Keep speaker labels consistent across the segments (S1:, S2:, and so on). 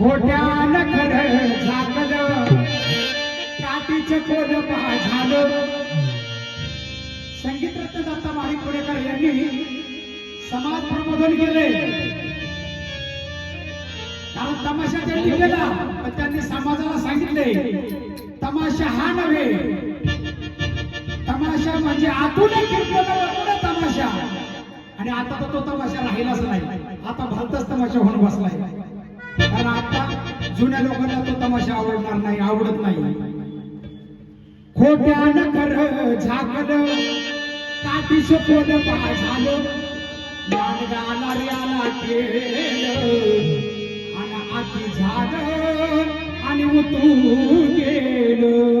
S1: खोट्यान खर झाकलं. काठीचं कोण पहा झालं. संगीतरत्न दत्ता माळीपुणेकर यांनी समाज प्रबोधन केले. कारण तमाशा त्यांनी केला पण त्यांनी समाजाला सांगितले तमाशा हा नव्हे. तमाशा म्हणजे आतून कीर्तन तमाशा. आणि आता तर तो तमाशा राहिलाच नाही. आता भलताच तमाशा होऊन बसलाय. कारण आता जुन्या लोकांना तो तमाशा आवडणार नाही आवडत नाही. खोट्यानं कर झाकलं काठी सोपवलं पहा झालं. मानगाला केलं आणि आती झालं आणि उतरून गेलं.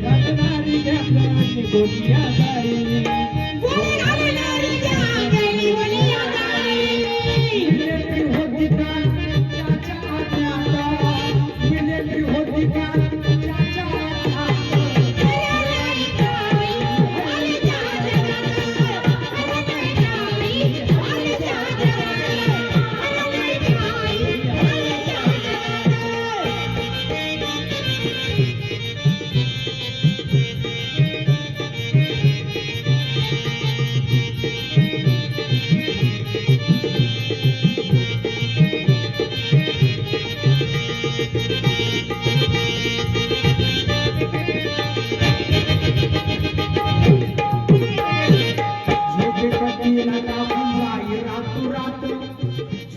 S1: घालणारी गँग निघून या जाई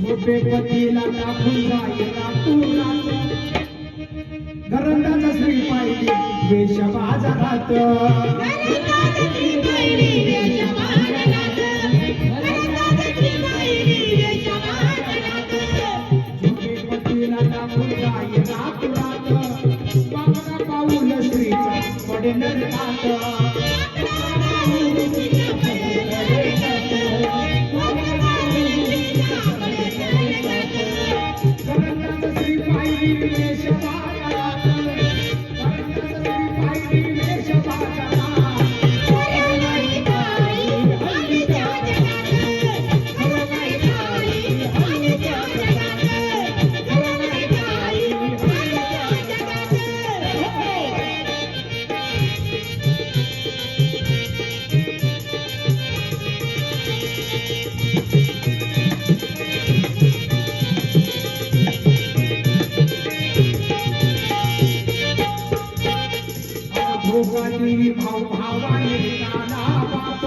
S1: झोपेपतीला टाकून जाई रातू रात घरंदाचा श्री पाहिजे वेश बाजारात झोपेपतीला टाकून जाई रातू भाऊ भावाने काना बाप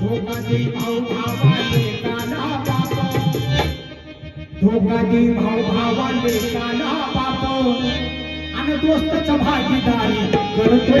S1: भोगाजी भाऊ भावाने काना बाप भोगाजी भाऊ भावाने काना बाप आणि दोस्तच भागीदारी करतो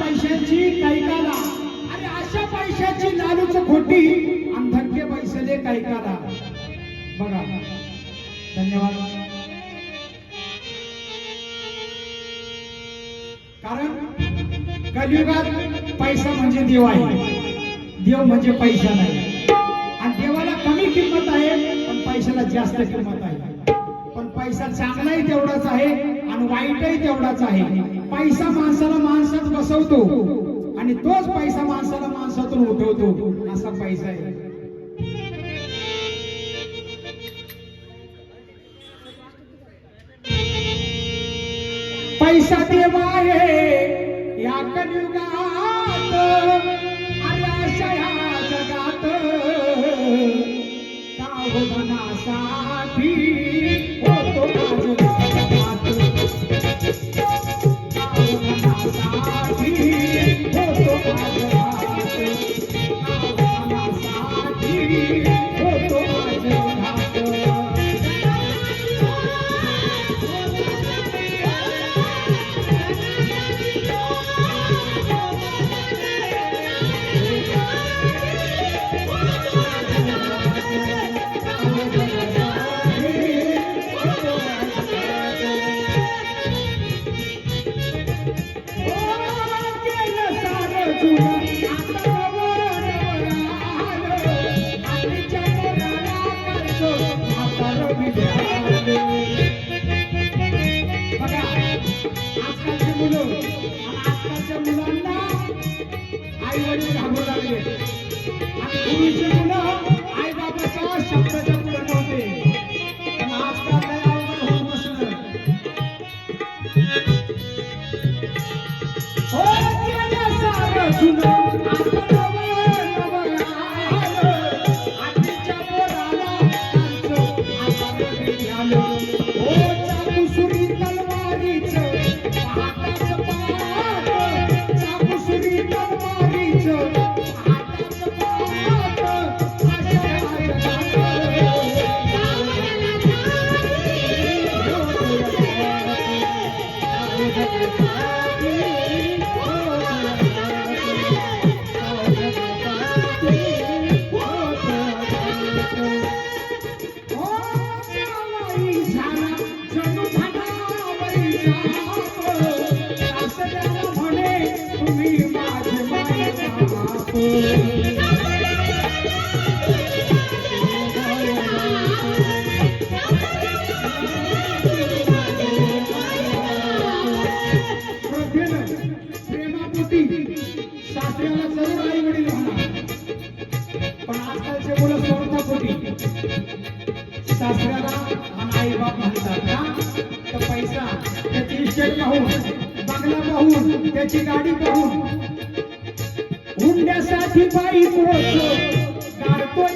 S1: पैशांची कैकाला. आणि अशा पैशाची लालूच खोटी आणि धक्के पैसले कैकाला. बघा. धन्यवाद. कारण कलियुगात पैसा म्हणजे देव आहे. देव म्हणजे पैसा नाही. आणि देवाला कमी किंमत आहे पण पैशाला जास्त किंमत आहे. पण पैसा चांगलाही तेवढाच आहे आणि वाईटही तेवढाच आहे. पैसा माणसाला माणसात बसवतो आणि तोच पैसा माणसाला माणसातून उठवतो. असा पैसा आहे. पैसा देवा आहे या कलियुगात जगात. का हो या जगात Thank you. सासऱ्याला आणि आई बाप म्हणतात का तर पैसा त्याची इस्टेट पाहून बंगला पाहून त्याची गाडी पाहून. हुंड्यासाठी बाई पोहोचतो गाडतो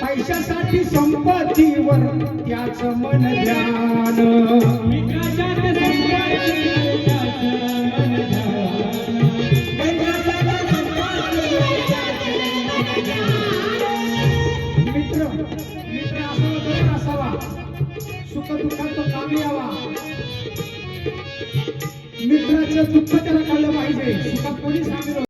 S1: पैशासाठी संपत्तीवर त्याच मन ध्यान.